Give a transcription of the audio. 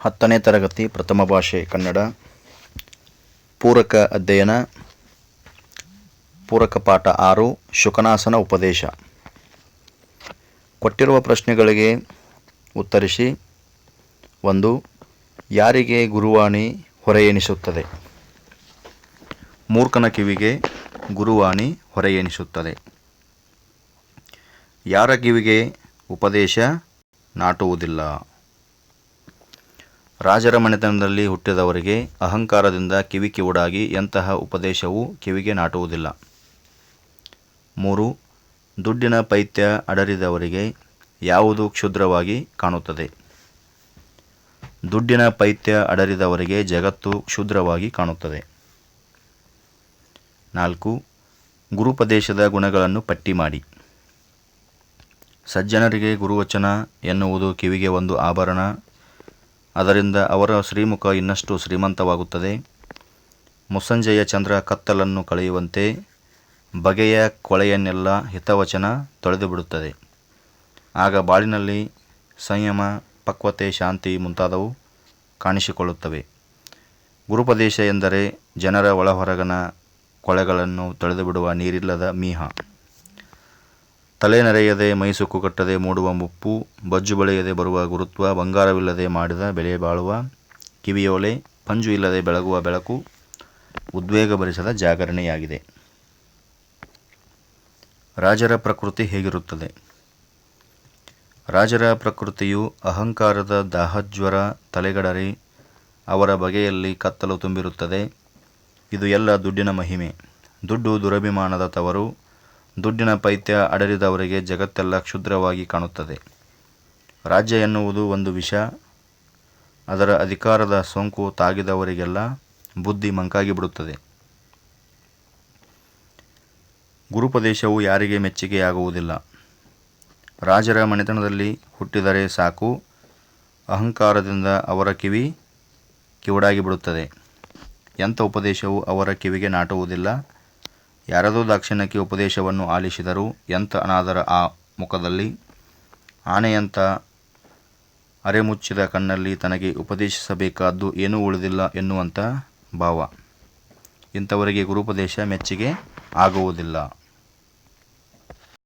ಹತ್ತನೇ ತರಗತಿ ಪ್ರಥಮ ಭಾಷೆ ಕನ್ನಡ. ಪೂರಕ ಅಧ್ಯಯನ. ಪೂರಕ ಪಾಠ ಆರು, ಶುಕನಾಸನ ಉಪದೇಶ. ಕೊಟ್ಟಿರುವ ಪ್ರಶ್ನೆಗಳಿಗೆ ಉತ್ತರಿಸಿ. ಒಂದು, ಯಾರಿಗೆ ಗುರುವಾಣಿ ಹೊರೆ ಎನಿಸುತ್ತದೆ ಮೂರ್ಖನ ಕಿವಿಗೆ ಗುರುವಾಣಿ ಹೊರೆ ಎನಿಸುತ್ತದೆ ಯಾರ ಕಿವಿಗೆ ಉಪದೇಶ ನಾಟುವುದಿಲ್ಲ? ರಾಜರ ಮನೆತನದಲ್ಲಿ ಹುಟ್ಟಿದವರಿಗೆ ಅಹಂಕಾರದಿಂದ ಕಿವಿ ಕಿವುಡಾಗಿ ಎಂತಹ ಉಪದೇಶವೂ ಕಿವಿಗೆ ನಾಟುವುದಿಲ್ಲ. ಮೂರು, ದುಡ್ಡಿನ ಪೈತ್ಯ ಅಡರಿದವರಿಗೆ ಯಾವುದು ಕ್ಷುದ್ರವಾಗಿ ಕಾಣುತ್ತದೆ? ದುಡ್ಡಿನ ಪೈತ್ಯ ಅಡರಿದವರಿಗೆ ಜಗತ್ತು ಕ್ಷುದ್ರವಾಗಿ ಕಾಣುತ್ತದೆ. ನಾಲ್ಕು, ಗುರುಪದೇಶದ ಗುಣಗಳನ್ನು ಪಟ್ಟಿ ಮಾಡಿ. ಸಜ್ಜನರಿಗೆ ಗುರುವಚನ ಎನ್ನುವುದು ಕಿವಿಗೆ ಒಂದು ಆಭರಣ ಅದರಿಂದ ಅವರ ಶ್ರೀಮುಖ ಇನ್ನಷ್ಟು ಶ್ರೀಮಂತವಾಗುತ್ತದೆ. ಮುಸಂಜಯ ಚಂದ್ರ ಕತ್ತಲನ್ನು ಕಳೆಯುವಂತೆ ಬಗೆಯ ಕೊಳೆಯನ್ನೆಲ್ಲ ಹಿತವಚನ ತೊಳೆದುಬಿಡುತ್ತದೆ. ಆಗ ಬಾಳಿನಲ್ಲಿ ಸಂಯಮ, ಪಕ್ವತೆ, ಶಾಂತಿ ಮುಂತಾದವು ಕಾಣಿಸಿಕೊಳ್ಳುತ್ತವೆ. ಗುರುಪದೇಶ ಎಂದರೆ ಜನರ ಒಳಹೊರಗನ ಕೊಳೆಗಳನ್ನು ತೊಳೆದುಬಿಡುವ ನೀರಿಲ್ಲದ ಮೀಹ. ತಲೆ ನೆರೆಯದೆ ಮೈಸುಕ್ಕು ಕಟ್ಟದೆ, ಮೂಡುವ ಮುಪ್ಪು, ಬಜ್ಜು ಬೆಳೆಯದೆ ಬರುವ ಗುರುತ್ವ, ಬಂಗಾರವಿಲ್ಲದೆ ಮಾಡಿದ ಬೆಲೆ ಬಾಳುವ, ಕಿವಿಯೋಲೆ, ಪಂಜು ಇಲ್ಲದೆ ಬೆಳಗುವ ಬೆಳಕು, ಉದ್ವೇಗ ಭರಿಸದ ಜಾಗರಣೆಯಾಗಿದೆ. ರಾಜರ ಪ್ರಕೃತಿ ಹೇಗಿರುತ್ತದೆ? ರಾಜರ ಪ್ರಕೃತಿಯು ಅಹಂಕಾರದ ದಾಹಜ್ವರ ತಲೆಗಡರಿ, ಅವರ ಬಗೆಯಲ್ಲಿ ಕತ್ತಲು ತುಂಬಿರುತ್ತದೆ. ಇದು ಎಲ್ಲ ದುಡ್ಡಿನ ಮಹಿಮೆ. ದುಡ್ಡು ದುರಭಿಮಾನದ ತವರು ದುಡ್ಡಿನ ಪೈತ್ಯ ಅಡರಿದವರಿಗೆ ಜಗತ್ತೆಲ್ಲ ಕ್ಷುದ್ರವಾಗಿ ಕಾಣುತ್ತದೆ. ರಾಜ್ಯ ಎನ್ನುವುದು ಒಂದು ವಿಷ. ಅದರ ಅಧಿಕಾರದ ಸೋಂಕು ತಾಗಿದವರಿಗೆಲ್ಲ ಬುದ್ಧಿ ಮಂಕಾಗಿ ಬಿಡುತ್ತದೆ. ಗುರುಪದೇಶವು ಯಾರಿಗೆ ಮೆಚ್ಚುಗೆಯಾಗುವುದಿಲ್ಲ. ರಾಜರ ಮನೆತನದಲ್ಲಿ ಹುಟ್ಟಿದರೆ ಸಾಕು. ಅಹಂಕಾರದಿಂದ ಅವರ ಕಿವಿ ಕಿವುಡಾಗಿ ಬಿಡುತ್ತದೆ. ಎಂಥ ಉಪದೇಶವು ಅವರ ಕಿವಿಗೆ ನಾಟುವುದಿಲ್ಲ. ಯಾರದೋ ದಾಕ್ಷಿಣ್ಯಕ್ಕೆ ಉಪದೇಶವನ್ನು ಆಲಿಸಿದರು ಎಂಥ ಅನಾದರ ಆ ಮುಖದಲ್ಲಿ? ಆನೆಯಂಥ ಅರೆಮುಚ್ಚಿದ ಕಣ್ಣಲ್ಲಿ ತನಗೆ ಉಪದೇಶಿಸಬೇಕಾದ್ದು ಏನೂ ಉಳಿದಿಲ್ಲ ಎನ್ನುವಂಥ ಭಾವ. ಇಂಥವರಿಗೆ ಗುರುಪದೇಶ ಮೆಚ್ಚುಗೆ ಆಗುವುದಿಲ್ಲ.